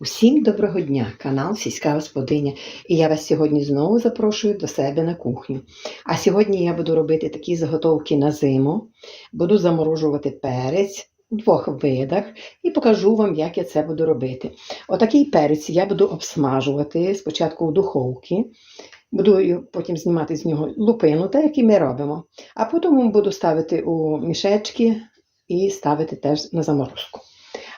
Усім доброго дня, канал Сільська Господиня. І я вас сьогодні знову запрошую до себе на кухню. А сьогодні я буду робити такі заготовки на зиму, буду заморожувати перець у двох видах і покажу вам, як я це буду робити. Отакий перець я буду обсмажувати спочатку в духовці. Буду потім знімати з нього лупину, так як і ми робимо. А потім буду ставити у мішечки і ставити теж на заморозку.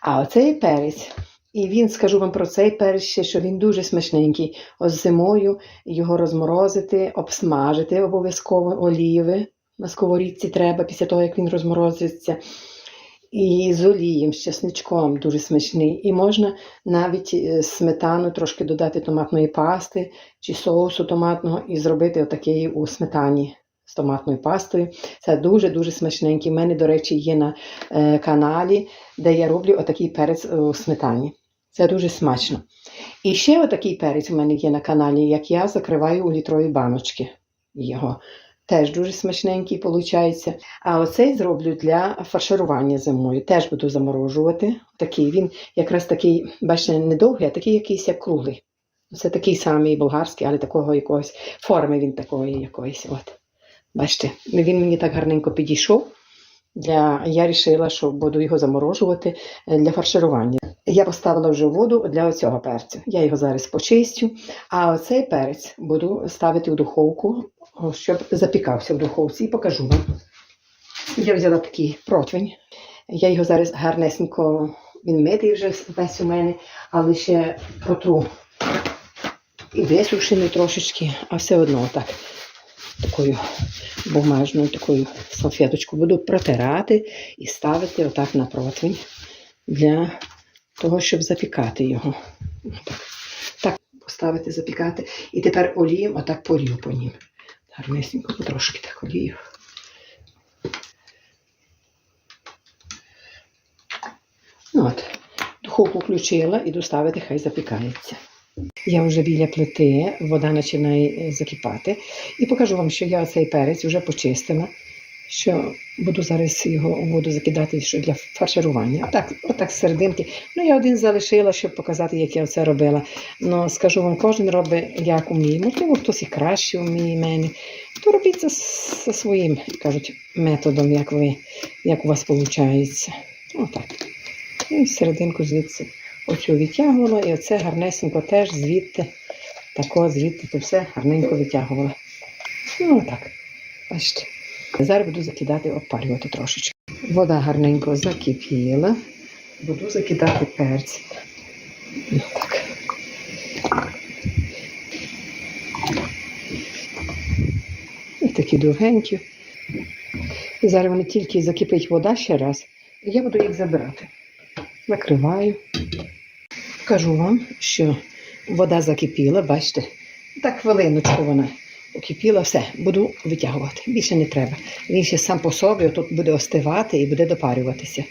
А оцей перець і він, скажу вам про цей перець, що він дуже смачненький. Ось зимою його розморозити, обсмажити обов'язково олієве. На сковорідці треба після того, як він розморозиться. І з олієм, з чесничком дуже смачний. І можна навіть е, сметану трошки додати томатної пасти чи соусу томатного і зробити отакий у сметані з томатною пастою. Це дуже-дуже смачненький. У мене, до речі, є на е, каналі, де я роблю отакий перець у сметані. Це дуже смачно. І ще отакий перець у мене є на каналі, як я закриваю у літрові баночки його. Теж дуже смачненький виходить. А оцей зроблю для фарширування зимою. Теж буду заморожувати. Такий він якраз такий, бачите, не довгий, а такий якийсь як круглий. Це такий самий болгарський, але такого якогось форми він такої якоїсь. От. Бачите, він мені так гарненько підійшов. Для... Я вирішила, що буду його заморожувати е, для фарширування. Я поставила вже воду для оцього перцю. Я його зараз почистю, а оцей перець буду ставити в духовку, щоб запікався в духовці, і покажу вам. Я взяла такий противень. Я його зараз гарнесенько, він митий вже весь у мене, але ще протру і висушений трошечки, а все одно так, такою бумажною такою салфеточкою буду протирати і ставити отак на противень для того, щоб запікати його. Отак. Так, поставити, запікати. І тепер олієм отак полью по нім. Гарнесенько, потрошки так олію. Ну От, духовку включила, іду ставити, хай запікається. Я вже біля плити, вода починає е, закипати. І покажу вам, що я цей перець вже почистила, що буду зараз його у воду закидати що для фарширування. Отак, отак серединки. Ну, я один залишила, щоб показати, як я це робила. Ну, скажу вам, кожен робить як уміє. Можливо, хтось і краще вміє мене. То робіть це з- зі своїм, кажуть, методом, як ви, як у вас виходить. Отак. І серединку звідси оцю відтягувала, і оце гарнесенько теж звідти, тако звідти то все гарненько витягувала. Ну, так. Бачите. Зараз буду закидати, обпалювати трошечки. Вода гарненько закипіла. Буду закидати перці. Ну, так. І такі довгенькі. І зараз вони тільки закипить вода ще раз, і я буду їх забирати. Накриваю. Кажу вам, що вода закипіла, бачите, так хвилиночку вона покипіла, все, буду витягувати. Більше не треба. Він ще сам по собі тут буде остивати і буде допарюватися.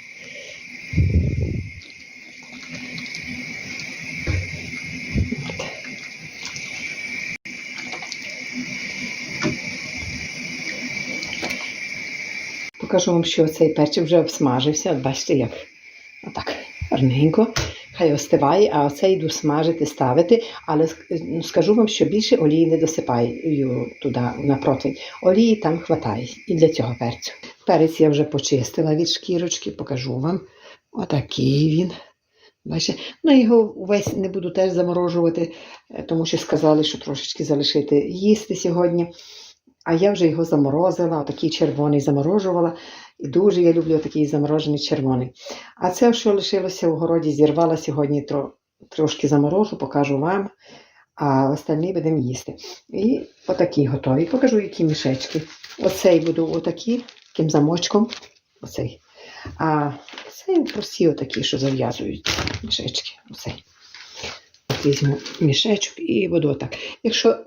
Покажу вам, що цей перчик вже обсмажився. Бачите, як отак гарненько. Хай остиває, а оце йду смажити, ставити. Але ну, скажу вам, що більше олії не досипаю туди на противень. Олії там хватає і для цього перцю. Перець я вже почистила від шкірочки, покажу вам. Отакий він. Бачите? Ну, його увесь не буду теж заморожувати, е, тому що сказали, що трошечки залишити їсти сьогодні. А я вже його заморозила, отакий червоний заморожувала. І дуже я люблю такий заморожений червоний. А це, що лишилося в городі, зірвала сьогодні тро, трошки заморожу, покажу вам, а остальні будемо їсти. І отакі готові. Покажу, які мішечки. Оцей буду отакі, таким замочком. Оцей. А цей прості отакі, що зав'язують мішечки. Оцей. Візьму мішечок і буду отак. Якщо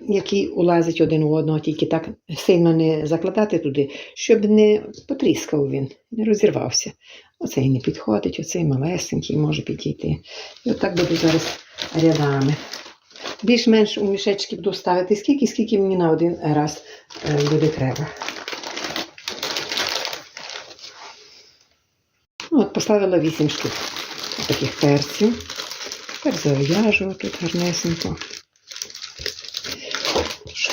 який улазить один у одного, тільки так сильно не закладати туди, щоб не потріскав він, не розірвався. Оцей не підходить, оцей малесенький може підійти. І отак буду зараз рядами. Більш-менш у мішечки буду ставити скільки, скільки мені на один раз е, буде треба. Ну, от поставила 8 штук таких перців. Тепер зав'яжу тут гарнесенько.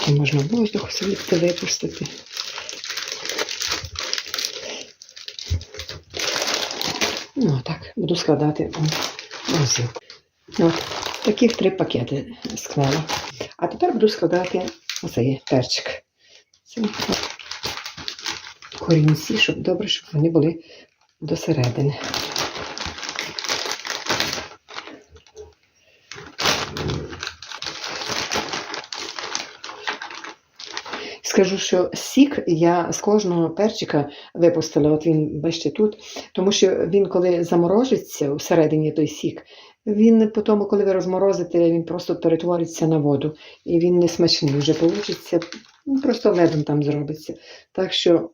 Трошки можна воздух звідти випустити. Ну, так, буду складати морозилку. От, таких три пакети склала. А тепер буду складати оцей перчик. Це корінці, щоб добре, щоб вони були до Скажу, що сік я з кожного перчика випустила, от він, бачите, тут, тому що він, коли заморожиться всередині той сік, він потім, коли ви розморозите, він просто перетвориться на воду. І він не смачний вже получиться, ну, просто ледом там зробиться. Так що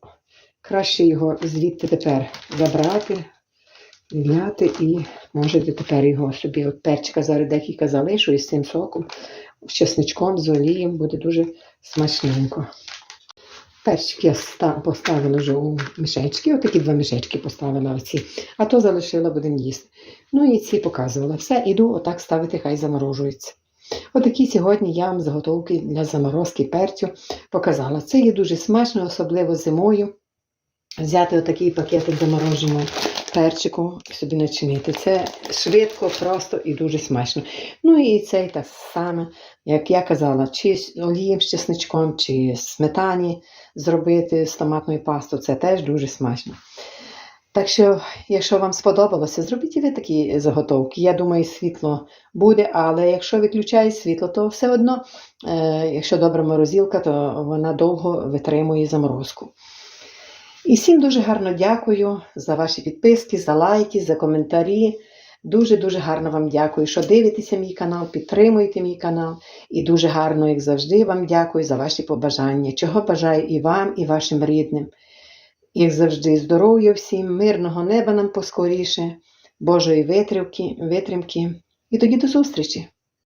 краще його звідти тепер забрати, відняти і можете тепер його собі, от перчика зараз декілька залишу із цим соком, з чесничком, з олієм, буде дуже смачненько. Перчик я поставила вже у мішечки, отакі два мішечки поставила оці, а то залишила, будемо їсти. Ну і ці показувала. Все, іду отак ставити, хай заморожується. Отакі сьогодні я вам заготовки для заморозки перцю показала. Це є дуже смачно, особливо зимою. Взяти отакий пакетик замороженого перчику собі начинити. Це швидко, просто і дуже смачно. Ну і цей так само, як я казала, чи з олієм з чесничком, чи сметані зробити з томатною пастою, це теж дуже смачно. Так що, якщо вам сподобалося, зробіть і ви такі заготовки. Я думаю, світло буде, але якщо виключає світло, то все одно, е, якщо добра морозилка, то вона довго витримує заморозку. І всім дуже гарно дякую за ваші підписки, за лайки, за коментарі. Дуже-дуже гарно вам дякую, що дивитеся мій канал, підтримуєте мій канал. І дуже гарно, як завжди, вам дякую за ваші побажання, чого бажаю і вам, і вашим рідним. Як завжди, здоров'я всім, мирного неба нам поскоріше, Божої витримки, витримки. І тоді до зустрічі!